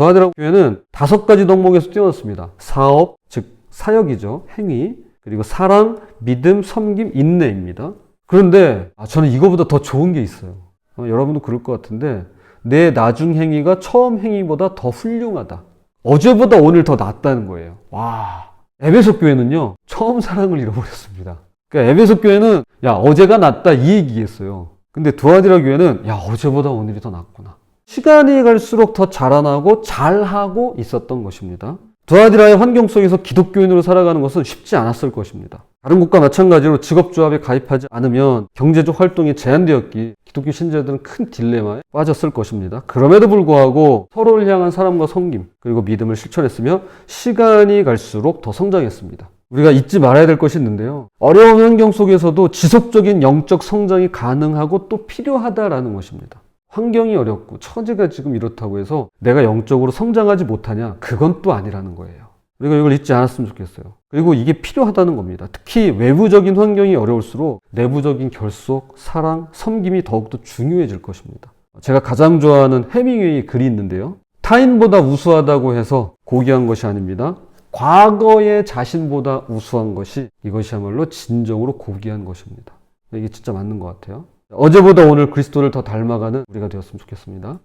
두아디라 교회는 다섯 가지 덕목에서 뛰어났습니다. 사업, 즉 사역이죠. 행위, 그리고 사랑, 믿음, 섬김, 인내입니다. 그런데 아, 저는 이거보다 더 좋은 게 있어요. 어, 여러분도 그럴 것 같은데 내 나중 행위가 처음 행위보다 더 훌륭하다. 어제보다 오늘 더 낫다는 거예요. 와. 에베소 교회는요, 처음 사랑을 잃어버렸습니다. 그러니까 에베소 교회는, 야, 어제가 낫다, 이 얘기겠어요. 근데 두아디라 교회는, 야, 어제보다 오늘이 더 낫구나. 시간이 갈수록 더 자라나고 잘하고 있었던 것입니다. 두아디라의 환경 속에서 기독교인으로 살아가는 것은 쉽지 않았을 것입니다. 다른 곳과 마찬가지로 직업조합에 가입하지 않으면 경제적 활동이 제한되었기 기독교 신자들은 큰 딜레마에 빠졌을 것입니다. 그럼에도 불구하고 서로를 향한 사람과 섬김 그리고 믿음을 실천했으며 시간이 갈수록 더 성장했습니다. 우리가 잊지 말아야 될 것이 있는데요. 어려운 환경 속에서도 지속적인 영적 성장이 가능하고 또 필요하다라는 것입니다. 환경이 어렵고 처지가 지금 이렇다고 해서 내가 영적으로 성장하지 못하냐? 그건 또 아니라는 거예요. 우리가 이걸 잊지 않았으면 좋겠어요. 그리고 이게 필요하다는 겁니다. 특히 외부적인 환경이 어려울수록 내부적인 결속, 사랑, 섬김이 더욱더 중요해질 것입니다. 제가 가장 좋아하는 해밍웨이 글이 있는데요. 타인보다 우수하다고 해서 고귀한 것이 아닙니다. 과거의 자신보다 우수한 것이 이것이야말로 진정으로 고귀한 것입니다. 이게 진짜 맞는 것 같아요. 어제보다 오늘 그리스도를 더 닮아가는 우리가 되었으면 좋겠습니다.